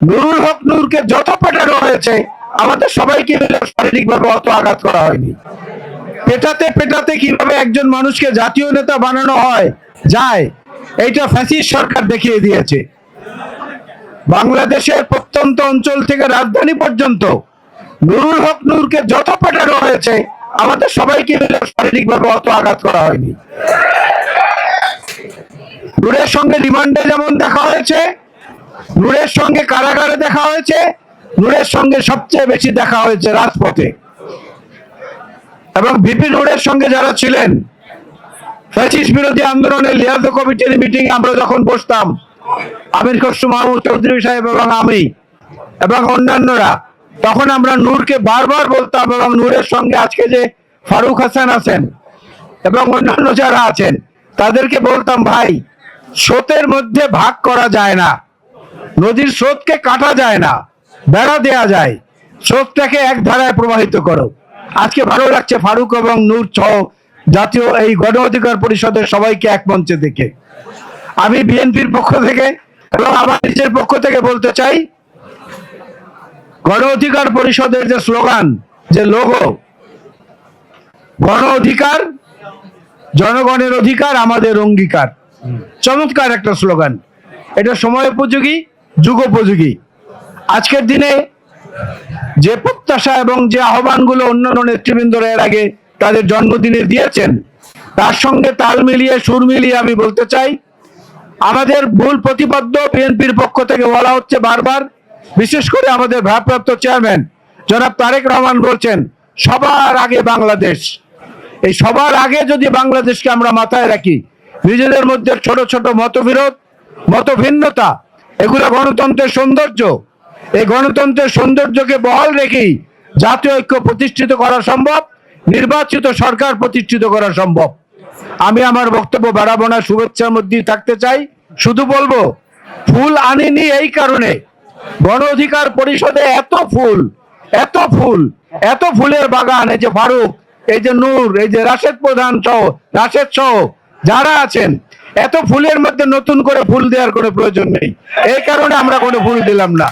নুরুল হক নূরকে যত পেটানো হয়েছে, আমাদের সবাইকে মিলে শারীরিকভাবে অত আঘাত করা হয়নি। পেটাতে পেটাতে কীভাবে একজন মানুষকে জাতীয় নেতা বানানো হয়, যায়, এইটা ফ্যাসিস সরকার দেখিয়ে দিয়েছে। বাংলাদেশের প্রত্যন্ত অঞ্চল থেকে রাজধানী পর্যন্ত নুরুল হক নূরকে যত পেটানো হয়েছে, আমাদের সবাইকে মিলে শারীরিকভাবে অত আঘাত করা হয়নি। নূরের সঙ্গে রিমান্ডে যেমন দেখা হয়েছে নূরের সঙ্গে কারাগারে দেখা হয়েছে, নূরের সঙ্গে সবচেয়ে বেশি দেখা হয়েছে রাজপথে। এবং বিপি নূরের সঙ্গে যারা ছিলেন, ফ্যাসিস্ট বিরোধী আন্দোলনের লিয়াজ কমিটির মিটিং আমরা যখন বসতাম, আমির খসরু, মাহমুদ চৌধুরী সাহেব এবং আমি এবং অন্যান্যরা, তখন আমরা নূরকে বারবার বলতাম এবং নূরের সঙ্গে আজকে যে ফারুক হাসান আছেন এবং অন্যান্য যারা আছেন, তাদেরকে বলতাম, ভাই, স্রোতের মধ্যে ভাগ করা যায় না। নদীর স্রোতকে কাটা যায় না, বেড়া দেয়া যায়। স্রোতটাকে এক ধারায় প্রবাহিত করো। আজকে ভালো লাগছে ফারুক এবং নূর ছ জাতীয় এই গণ অধিকার পরিষদের সবাইকে এক মঞ্চে দেখে। আমি বিএনপির পক্ষ থেকে এবং আমার নিজের পক্ষ থেকে বলতে চাই, গণ অধিকার পরিষদের যে স্লোগান, যে লোগো, গণ অধিকার, জনগণের অধিকার আমাদের অঙ্গীকার। চমৎকার একটা স্লোগান। এটা সময় উপযোগী যুগোপযোগী আজকের দিনে যে প্রত্যাশা এবং যে আহ্বানগুলো অন্যান্য নেতৃবৃন্দরা এর আগে তাদের জন্মদিনে দিয়েছেন, তার সঙ্গে তাল মিলিয়ে, সুর মিলিয়ে আমি বলতে চাই, আমাদের ভুল প্রতিপাদ্য বিএনপির পক্ষ থেকে বলা হচ্ছে বারবার, বিশেষ করে আমাদের ভারপ্রাপ্ত চেয়ারম্যান জনাব তারেক রহমান বলছেন, সবার আগে বাংলাদেশ। এই সবার আগে যদি বাংলাদেশকে আমরা মাথায় রাখি, নিজেদের মধ্যে ছোট ছোট মতবিরোধ, মতভিন্নতা এগুলো গণতন্ত্রের সৌন্দর্য। এই গণতন্ত্রের সৌন্দর্যকে বহাল রেখেই জাতীয় ঐক্য প্রতিষ্ঠিত করা সম্ভব, নির্বাচিত সরকার প্রতিষ্ঠিত করা সম্ভব। আমি আমার বক্তব্য বাড়াবো না, শুভেচ্ছার মধ্যেই থাকতে চাই। শুধু বলব, ফুল আনিনি এই কারণে। গণ অধিকার পরিষদে এত ফুল এত ফুল, এত ফুলের বাগান, এই যে ফারুক, এই যে নূর, এই যে রাশেদ প্রধান সহ, রাশেদ সহ, যারা আছেন এত ফুলের মধ্যে নতুন করে ফুল দেওয়ার কোনো প্রয়োজন নেই। এই কারণে আমরা কোনো ফুল দিলাম না।